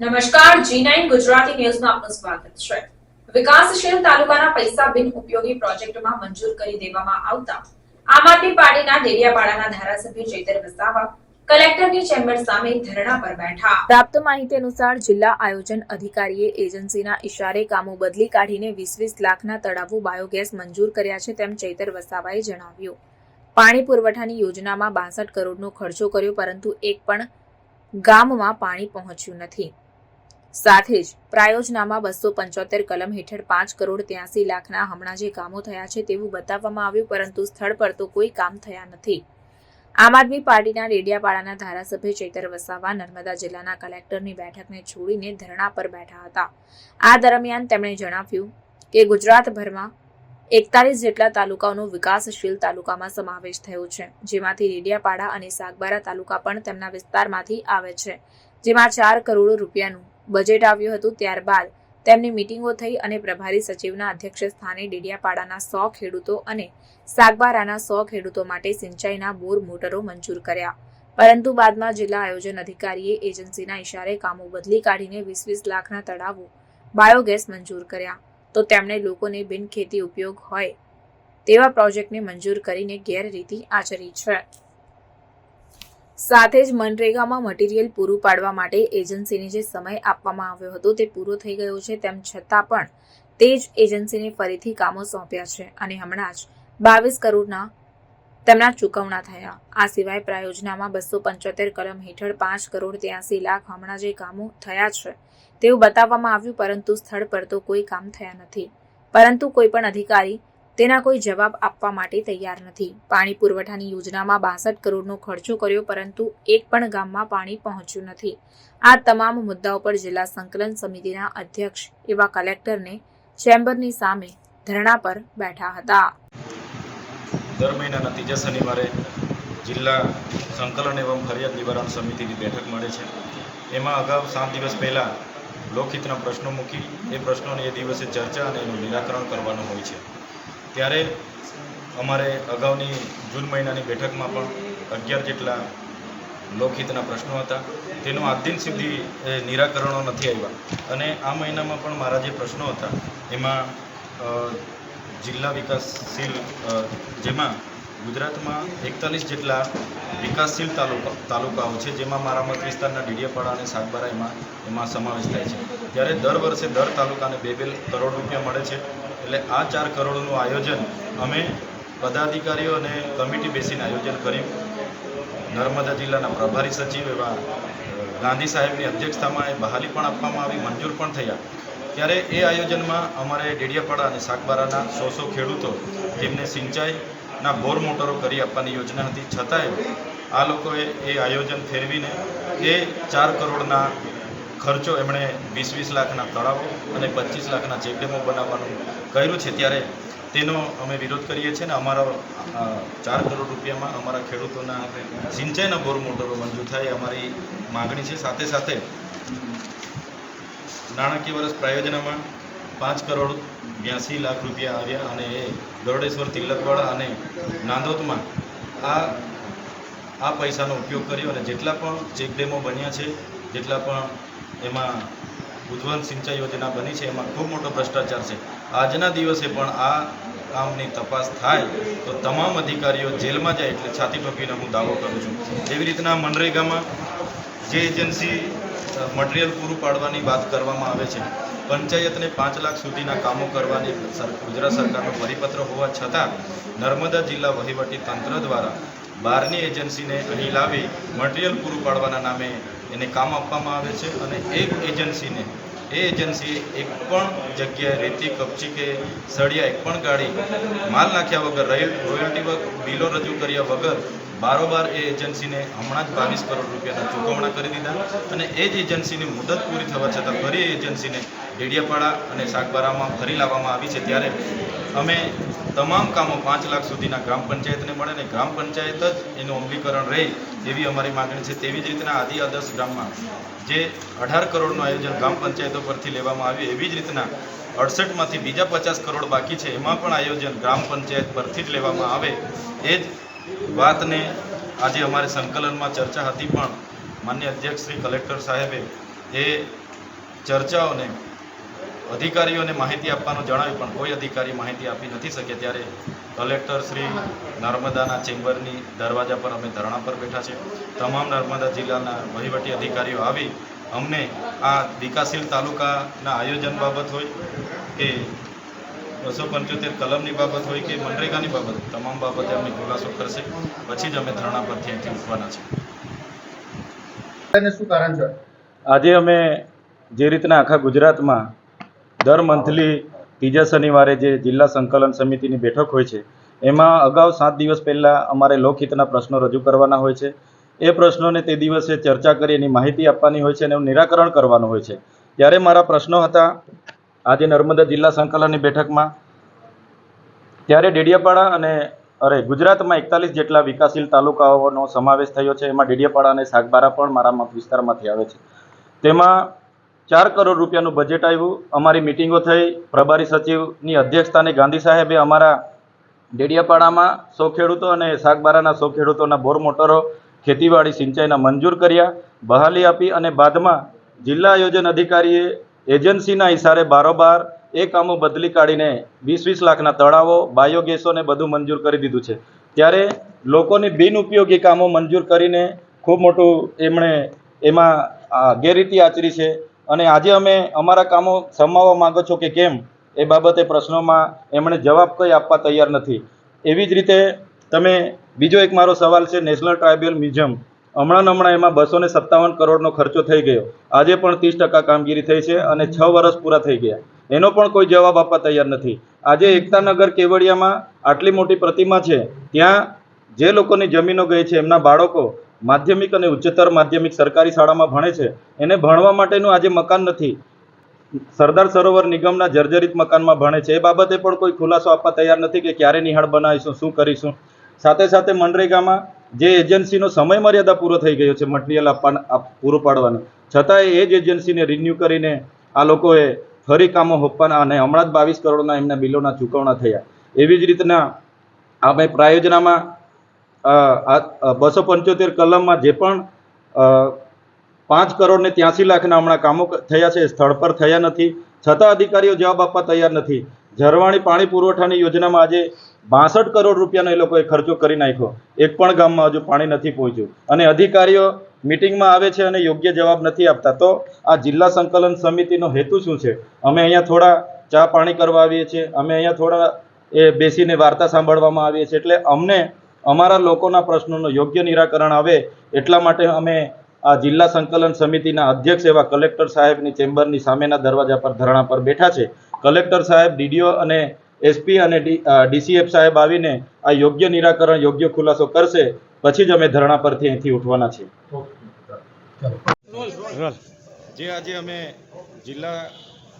નમસ્કાર જી નાઇન ગુજરાતી ન્યૂઝમાં આપનું સ્વાગત છે. વિકાસશીલ તાલુકાના પૈસા બિન ઉપયોગી પ્રોજેક્ટમાં મંજૂર કરી દેવામાં આવતા આમ આદમી પાર્ટીના ડેડિયાપાડાના ધારાસભ્ય ચેતર વસાવા કામો બદલી કાઢીને વીસ લાખના તળાવો બાયોગેસ મંજૂર કર્યા છે તેમ ચૈતર વસાવાએ જણાવ્યું. પાણી પુરવઠાની યોજનામાં બાસઠ કરોડનો ખર્ચો કર્યો, પરંતુ એક પણ ગામમાં પાણી પહોંચ્યું નથી. સાથે જ પ્રાયોજનામાં બસો પંચોતેર કલમ હેઠળ પાંચ કરોડ ત્યાસી લાખના હમણાં જે કામો થયા છે તેવું બતાવવામાં આવ્યું, પરંતુ સ્થળ પર તો કોઈ કામ થયા નથી. આમ આદમી પાર્ટીના રેડિયાપાડાના ધારાસભ્ય ચૈતર વસાવા નર્મદા જિલ્લાના કલેક્ટરની બેઠકને છોડીને ધરણા પર બેઠા હતા. આ દરમિયાન તેમણે જણાવ્યું કે ગુજરાતભરમાં એકતાલીસ જેટલા તાલુકાઓનો વિકાસશીલ તાલુકામાં સમાવેશ થયો છે, જેમાંથી રેડિયાપાડા અને સાગબારા તાલુકા પણ તેમના વિસ્તારમાંથી આવે છે, જેમાં ચાર કરોડ રૂપિયાનું બજેટ આવ્યું હતું ત્યારબાદ તેમની મિટિંગો થઈ અને પ્રભારી સચિવના અધ્યક્ષ સ્થાને ડેડિયાપાડાના સો ખેડૂતો અને સાગબારાના સો ખેડૂતો માટે સિંચાઈના બોર મોટરો મંજૂર કર્યા. પરંતુ બાદમાં જિલ્લા આયોજન અધિકારીએ એજન્સીના ઇશારે કામો બદલી કાઢીને વીસ વીસ લાખના તળાવો બાયોગેસ મંજૂર કર્યા. તો તેમણે લોકોને બિનખેતી ઉપયોગ હોય તેવા પ્રોજેક્ટને મંજૂર કરીને ગેરરીતિ આચરી છે. સાથે જ મનરેગામાં મટીરીયલ પૂરું પાડવા માટે એજન્સીને જે સમય આપવામાં આવ્યો હતો તે પૂરો થઈ ગયો છે, તેમ છતાં પણ તે જ એજન્સીને ફરીથી કામો સોંપ્યા છે અને હમણાં જ બાવીસ કરોડના તેમના ચૂકવણા થયા. આ સિવાય પ્રાયોજનામાં બસો પંચોતેર કલમ હેઠળ પાંચ કરોડ ત્યાસી લાખ હમણાં જે કામો થયા છે તેવું બતાવવામાં આવ્યું, પરંતુ સ્થળ પર તો કોઈ કામ થયા નથી. પરંતુ કોઈ પણ અધિકારી તેના કોઈ જવાબ આપવા માટે તૈયાર નથી. પાણી પુરવઠાની યોજનામાં બાસઠ કરોડનો ખર્ચો કર્યો, પરંતુ એક પણ ગામમાં પાણી પહોંચ્યું નથી. આ તમામ મુદ્દાઓ પર જિલ્લા સંકલન સમિતિના અધ્યક્ષ એવા કલેક્ટરને ચેમ્બરની સામે ધરણા પર બેઠા હતા. દર મહિનાના ત્રીજા શનિવારે જિલ્લા સંકલન એવં ફરિયાદ નિવારણ સમિતિની બેઠક મળે છે. એમાં અગાઉ સાત દિવસ પહેલાં લોકહિતના પ્રશ્નો મૂકી, એ પ્રશ્નોની એ દિવસે ચર્ચા અને એનું નિરાકરણ કરવાનું હોય છે. ત્યારે અમારે અગાઉની જૂન મહિનાની બેઠકમાં પણ અગિયાર જેટલા લોકહિતના પ્રશ્નો હતા. તેનું આજ દિન સુધી નિરાકરણો નથી આવ્યા. અને આ મહિનામાં પણ મારા જે પ્રશ્નો હતા, એમાં જિલ્લા વિકાસશીલ જેમાં ગુજરાતમાં એકતાલીસ જેટલા વિકાસશીલ તાલુકા, તાલુકાઓ છે, જેમાં મારા મત વિસ્તારના ડીડિયાપાડા અને સાગબારા એમાં એમાં સમાવેશ થાય છે. ત્યારે દર વર્ષે દર તાલુકાને બે બે કરોડ રૂપિયા મળે છે. એટલે આ ચાર કરોડનું આયોજન અમે પદાધિકારીઓ અને કમિટી બેસીને આયોજન કર્યું. નર્મદા જિલ્લાના પ્રભારી સચિવ એવા ગાંધી સાહેબની અધ્યક્ષતામાં એ બહાલી પણ આપવામાં આવી, મંજૂર પણ થયા. ત્યારે એ આયોજનમાં અમારે ડેડિયાપાડા અને સાગબારાના સો સો ખેડૂતો જેમને સિંચાઈના બોર મોટરો કરી આપવાની યોજના હતી, છતાંય આ લોકોએ એ આયોજન ફેરવીને એ ચાર કરોડના ખર્ચો એમણે વીસ વીસ લાખના તળાવો અને પચીસ લાખના ચેકડેમો બનાવવાનું કર્યું છે ત્યારે તેનો અમે વિરોધ કરીએ છીએ ને અમારા ચાર કરોડ રૂપિયામાં અમારા ખેડૂતોના સિંચાઈના બોર મોટરો મંજૂર થાય અમારી માગણી છે. સાથે સાથે નાણાકીય વર્ષ પ્રાયોજનામાં પાંચ કરોડ બ્યાસી લાખ રૂપિયા આવ્યા અને એ ગરડેશ્વર તિલકવાડા અને નાંદોદમાં આ આ પૈસાનો ઉપયોગ કર્યો અને જેટલા પણ ચેકડેમો બન્યા છે, જેટલા પણ એમાં ઉજ્જવલ સિંચાઈ યોજના બની છે. એમાં ખૂબ મોટો ભ્રષ્ટાચાર છે. આજના દિવસે પણ આ કામની તપાસ થાય તો તમામ અધિકારીઓ જેલમાં જાય એટલે છાતી ટોપીને હું દાવો કરું છું. એવી રીતના મનરેગામાં જે એજન્સી મટીરિયલ પૂરું પાડવાની વાત કરવામાં આવે છે. પંચાયતને પાંચ લાખ સુધીના કામો કરવાની ગુજરાત સરકારનો પરિપત્ર હોવા છતાં નર્મદા જિલ્લા વહીવટી તંત્ર દ્વારા બહારની એજન્સીને અહીં લાવી મટીરિયલ પૂરું પાડવાના નામે એને કામ આપવામાં આવે છે અને એક એજન્સીને, એ એજન્સી એક પણ જગ્યાએ રેતી, કપચી કે સળિયા, એક પણ ગાડી માલ નાખ્યા વગર રહેલ રોયલ્ટી બિલો રજૂ કર્યા વગર બારોબાર એ એજન્સીને હમણાં જ બાવીસ કરોડ રૂપિયાના ચૂકવણા કરી દીધા અને એ જ એજન્સીની મુદત પૂરી થવા છતાં ફરી એજન્સીને ડેડિયાપાડા અને સાગબારામાં ફરી લાવવામાં આવી છે. ત્યારે અમે તમામ કામો પાંચ લાખ સુધીના ગ્રામ પંચાયતને મળે અને ગ્રામ પંચાયત જ એનું અમલીકરણ રહે એવી અમારી માગણી છે. તેવી જ રીતના આદિ આદર્શ ગ્રામમાં જે અઢાર કરોડનું આયોજન ગ્રામ પંચાયતો પરથી લેવામાં આવ્યું, એવી જ રીતના અડસઠમાંથી બીજા પચાસ કરોડ બાકી છે. એમાં પણ આયોજન ગ્રામ પંચાયત પરથી જ લેવામાં આવે. એ જ વાતને આજે અમારે સંકલનમાં ચર્ચા હતી પણ માન્ય અધ્યક્ષ શ્રી કલેક્ટર સાહેબે એ ચર્ચાઓને અધિકારીઓને માહિતી આપવાનું જણાવ્યું પણ કોઈ અધિકારી માહિતી આપી નથી શકે ત્યારે કલેક્ટર શ્રી નર્મદાના ચેમ્બરની દરવાજા પર અમે ધરણા પર બેઠા છે તમામ નર્મદા જિલ્લાના વહીવટી અધિકારીઓ આવી. અમને આ વિકાસશીલ તાલુકાના આયોજન બાબત હોય કે બસો પંચોતેર કલમની બાબત હોય કે મનરેગાની બાબત તમામ બાબતે અમને ખુલાસો કરશે. પછી જ અમે ધરણા પરથી અહીંથી ઉઠવાના છે શું કારણ છે? આજે અમે જે રીતના આખા ગુજરાતમાં દર મંથલી ત્રીજા શનિવારે જે જિલ્લા સંકલન સમિતિની બેઠક હોય છે, એમાં અગાઉ સાત દિવસ પહેલાં અમારે લોકહિતના પ્રશ્નો રજૂ કરવાના હોય છે. એ પ્રશ્નોને તે દિવસે ચર્ચા કરી એની માહિતી આપવાની હોય છે અને એનું નિરાકરણ કરવાનું હોય છે. ત્યારે મારા પ્રશ્નો હતા આજે નર્મદા જિલ્લા સંકલનની બેઠકમાં. ત્યારે ડેડિયાપાડા અને, અરે, ગુજરાતમાં એકતાલીસ જેટલા વિકાસશીલ તાલુકાઓનો સમાવેશ થયો છે. એમાં ડેડિયાપાડા અને સાગબારા પણ મારા વિસ્તારમાંથી આવે છે. તેમાં ચાર કરોડ રૂપિયાનું બજેટ આવ્યું અમારી મિટિંગો થઈ. પ્રભારી સચિવની અધ્યક્ષતાને ગાંધી સાહેબે અમારા ડેડિયાપાડામાં સો ખેડૂતો અને શાકબારાના સો ખેડૂતોના બોર મોટરો, ખેતીવાડી સિંચાઈના મંજૂર કર્યા, બહાલી આપી અને બાદમાં જિલ્લા આયોજન અધિકારીએ એજન્સીના ઇશારે બારોબાર એ કામો બદલી કાઢીને વીસ વીસ લાખના તળાવો બાયોગેસોને બધું મંજૂર કરી દીધું છે. ત્યારે લોકોની બિનઉપયોગી કામો મંજૂર કરીને ખૂબ મોટું એમણે એમાં ગેરરીતિ આચરી છે. અને આજે અમે અમારા કામો સમાવવા માંગો છો કે કેમ, એ બાબતે પ્રશ્નોમાં એમણે જવાબ કંઈ આપવા તૈયાર નથી. એવી જ રીતે તમે, બીજો એક મારો સવાલ છે નેશનલ ટ્રાઇબલ મ્યુઝિયમ હમણાં હમણાં એમાં બસો ને સત્તાવન કરોડનો ખર્ચો થઈ ગયો. આજે પણ ત્રીસ ટકા કામગીરી થઈ છે અને છ વર્ષ પૂરા થઈ ગયા. એનો પણ કોઈ જવાબ આપવા તૈયાર નથી. આજે એકતાનગર કેવડિયામાં આટલી મોટી પ્રતિમા છે. ત્યાં જે લોકોની જમીનો ગઈ છે, એમના બાળકો માધ્યમિક અને ઉચ્ચતર માધ્યમિક સરકારી શાળામાં ભણે છે. એને ભણવા માટેનું આજે મકાન નથી. સરદાર સરોવર નિગમના જર્જરિત મકાનમાં ભણે છે. એ બાબતે પણ કોઈ ખુલાસો આપવા તૈયાર નથી કે ક્યારે નિહાળ બનાવીશું, શું કરીશું. સાથે સાથે મનરેગામાં જે એજન્સીનો સમય મર્યાદા પૂરો થઈ ગયો છે મટીરિયલ આપવા પૂરું પાડવાનું. છતાંય એ જ એજન્સીને રિન્યૂ કરીને આ લોકોએ ફરી કામો હોપવાના અને હમણાં જ બાવીસ કરોડના એમના બિલોના ચૂકવણા થયા. એવી જ રીતના આપણે પ્રાયોજનામાં બસો પંચોતેર કલમમાં જે પણ પાંચ કરોડ ને ત્યાંસી લાખના હમણાં કામો થયા છે સ્થળ પર થયા નથી. છતાં અધિકારીઓ જવાબ આપવા તૈયાર નથી. ઝરવાણી પાણી પુરવઠાની યોજનામાં આજે બાસઠ કરોડ રૂપિયાનો એ લોકોએ ખર્ચો કરી નાખ્યો. એક પણ ગામમાં હજુ પાણી નથી પહોંચ્યું. અને અધિકારીઓ મિટિંગમાં આવે છે અને યોગ્ય જવાબ નથી આપતા. તો આ જિલ્લા સંકલન સમિતિનો હેતુ શું છે? અમે અહીંયા થોડા ચા પાણી કરવા આવીએ છીએ. અમે અહીંયા થોડા એ બેસીને વાર્તા સાંભળવામાં આવીએ છીએ. એટલે અમને અમારા લોકોના પ્રશ્નોનું યોગ્ય નિરાકરણ આવે એટલા માટે અમે આ જિલ્લા સંકલન સમિતિના અધ્યક્ષ એવા કલેક્ટર સાહેબની ચેમ્બરની સામેના દરવાજા પર ધરણા પર બેઠા છે. કલેક્ટર સાહેબ, ડીડીઓ અને એસપી અને ડીસીએફ સાહેબ આવીને આ યોગ્ય નિરાકરણ, યોગ્ય ખુલાસો કરશે. પછી જ અમે ધરણા પરથી અહીંથી ઉઠવાના છીએ. જે આજે અમે જિલ્લા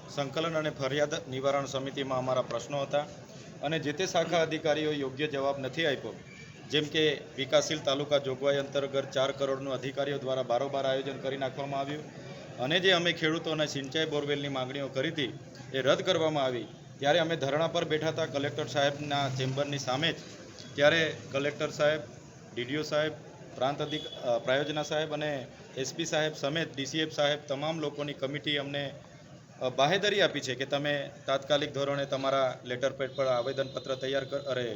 સંકલન અને ફરિયાદ નિવારણ સમિતિમાં અમારા પ્રશ્નો હતા અને જે તે શાખા અધિકારીઓ યોગ્ય જવાબ નથી આપ્યો જેમ કે વિકાસશીલ તાલુકા જોગવાઈ અંતર્ગત ચાર કરોડનું અધિકારીઓ દ્વારા બારોબાર આયોજન કરી નાખવામાં આવ્યું. અને જે અમે ખેડૂતોને સિંચાઈ બોરવેલની માંગણીઓ કરી હતી, એ રદ કરવામાં આવી. ત્યારે અમે ધરણા પર બેઠા હતા કલેક્ટર સાહેબના ચેમ્બરની સામે જ. ત્યારે કલેક્ટર સાહેબ, ડીડીઓ સાહેબ, પ્રાંત અધિક પ્રાયોજના સાહેબ અને એસપી સાહેબ સમેત ડીસીએફ સાહેબ તમામ લોકોની કમિટી અમને બાહેધરી આપી છે કે તમે તાત્કાલિક ધોરણે તમારા લેટર પેડ પર આવેદનપત્ર તૈયાર કર, અરે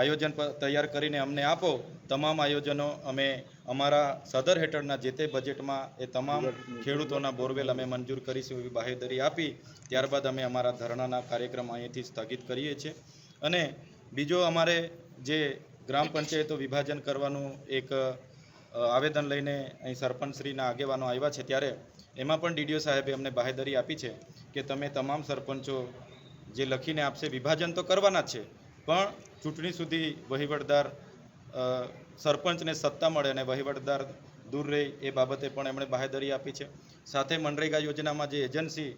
આયોજન તૈયાર કરીને અમને આપો. તમામ આયોજનો અમે અમારા સદર હેઠળના જે તે બજેટમાં એ તમામ ખેડૂતોના બોરવેલ અમે મંજૂર કરીશું એવી બાહેધરી આપી. ત્યારબાદ અમે અમારા ધરણાના કાર્યક્રમ અહીંથી સ્થગિત કરીએ છીએ. અને બીજો અમારે જે ગ્રામ પંચાયતો વિભાજન કરવાનું એક આવેદન લઈને અહીં સરપંચશ્રીના આગેવાનો આવ્યા છે ત્યારે એમાં પણ ડીડીઓ સાહેબે અમને બાહેધરી આપી છે કે તમે તમામ સરપંચો જે લખીને આપશે, વિભાજન તો કરવાના છે. પણ ચૂંટણી સુધી વહીવટદાર સરપંચને સત્તા મળે અને વહીવટદાર દૂર રહે એ બાબતે પણ એમણે બાહેધરી આપી છે. સાથે મનરેગા યોજનામાં જે એજન્સી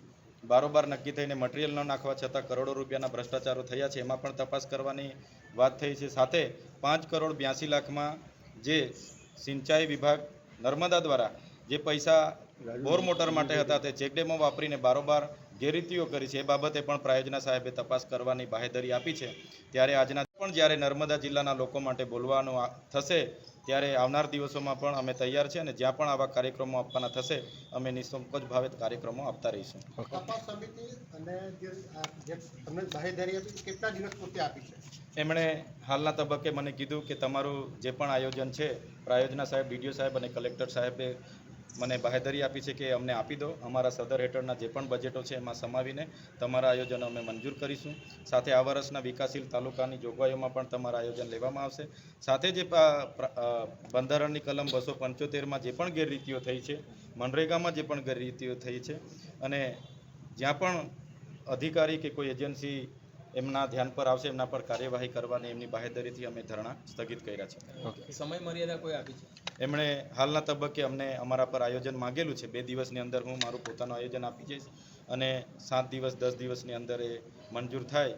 બારોબાર નક્કી થઈને મટીરિયલ ન નાખવા છતાં કરોડો રૂપિયાના ભ્રષ્ટાચારો થયા છે, એમાં પણ તપાસ કરવાની વાત થઈ છે. સાથે પાંચ કરોડ બ્યાસી લાખમાં જે સિંચાઈ વિભાગ નર્મદા દ્વારા જે પૈસા બોર મોટર માટે હતા તે ચેકડેમો વાપરીને બારોબાર ગેરરીતિઓ કરી છે, એ બાબતે પણ પ્રાયોજના સાહેબે તપાસ કરવાની બાહેધરી આપી છે. ત્યારે આજના પણ જ્યારે નર્મદા જિલ્લાના લોકો માટે બોલવાનું થશે ત્યારે આવનાર દિવસોમાં પણ અમે તૈયાર છે અને જ્યાં પણ આવા કાર્યક્રમો આપવાના થશે અમે નિઃસંકોચ ભાવે કાર્યક્રમો આપતા રહીશું. એમણે હાલના તબક્કે મને કીધું કે તમારું જે પણ આયોજન છે પ્રાયોજના સાહેબ ડીડીઓ સાહેબ અને કલેક્ટર સાહેબે મને બાહેધરી આપી છે કે અમને આપી દો. અમારા સદર હેઠળના જે પણ બજેટો છે એમાં સમાવીને તમારા આયોજનો અમે મંજૂર કરીશું. સાથે આ વર્ષના વિકાસશીલ તાલુકાની જોગવાઈઓમાં પણ તમારા આયોજન લેવામાં આવશે. સાથે જે બંધારણની કલમ બસો પંચોતેરમાં જે પણ ગેરરીતિઓ થઈ છે, મનરેગામાં જે પણ ગેરરીતિઓ થઈ છે અને જ્યાં પણ અધિકારી કે કોઈ એજન્સી એમના ધ્યાન પર આવશે, એમના પર કાર્યવાહી કરવાની એમની બાહેધરીથી અમે ધરણા સ્થગિત કર્યા છે. સમય મર્યાદા કોઈ આપી છે? એમણે હાલના તબક્કે અમને અમારા પર આયોજન માગેલું છે. બે દિવસની અંદર હું મારું પોતાનું આયોજન આપી જઈશ અને સાત દિવસ, દસ દિવસની અંદર એ મંજૂર થાય.